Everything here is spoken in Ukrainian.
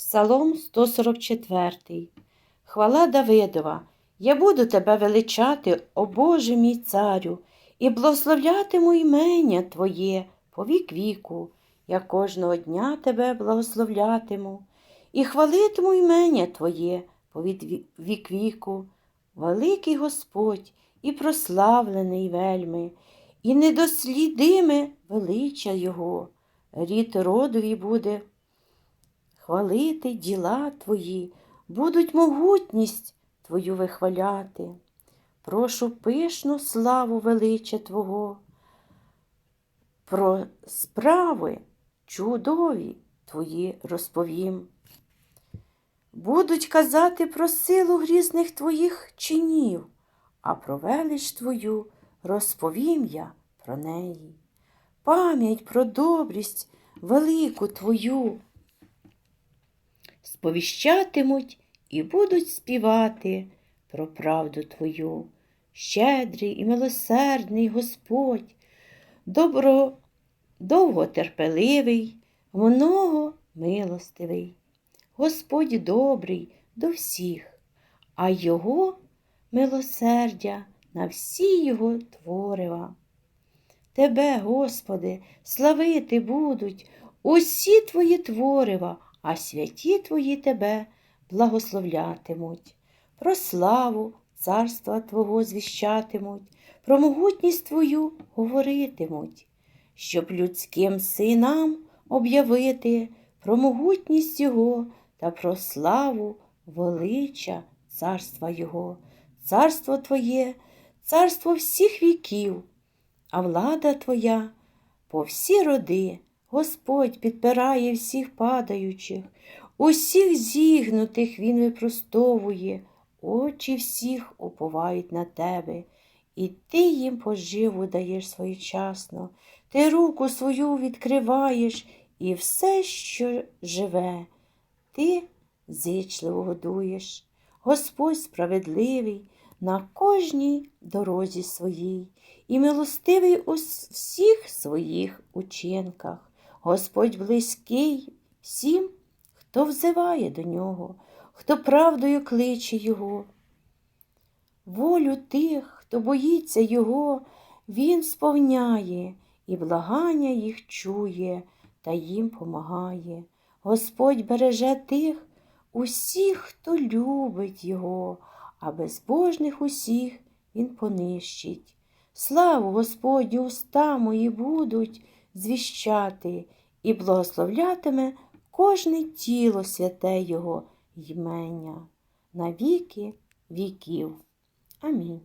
Псалом 144. Хвала Давидова. Я буду тебе величати, о Боже мій царю, і благословлятиму імення Твоє по вік віку. Я кожного дня тебе благословлятиму, і хвалитиму імення Твоє по вік віку. Великий Господь і прославлений вельми, і недослідиме велича Його. Рід родові буде хвалити діла Твої, будуть могутність Твою вихваляти. Прошу пишну славу велича Твого, про справи чудові Твої розповім. Будуть казати про силу грізних Твоїх чинів, а про велич Твою розповім я про неї. Пам'ять про добрість велику Твою сповіщатимуть і будуть співати про правду Твою. Щедрий і милосердний Господь, добро, довготерпеливий, много милостивий. Господь добрий до всіх, а Його милосердя на всі Його творива. Тебе, Господи, славити будуть усі Твої творива, а святі Твої Тебе благословлятимуть. Про славу царства Твого звіщатимуть, про могутність Твою говоритимуть, щоб людським синам об'явити про могутність Його та про славу велича царства Його, царство Твоє, царство всіх віків, а влада Твоя по всі роди. Господь підпирає всіх падаючих, усіх зігнутих Він випростовує, очі всіх уповають на тебе, і ти їм поживу даєш своєчасно, ти руку свою відкриваєш і все, що живе, ти зичливо годуєш. Господь справедливий на кожній дорозі своїй і милостивий у всіх своїх учинках. Господь близький всім, хто взиває до нього, хто правдою кличе Його. Волю тих, хто боїться Його, Він сповняє і благання їх чує та їм помагає. Господь береже тих, усіх, хто любить Його, а безбожних усіх Він понищить. Славу Господню уста мої будуть звіщати і благословлятиме кожне тіло святе Його ймення на віки віків. Амінь.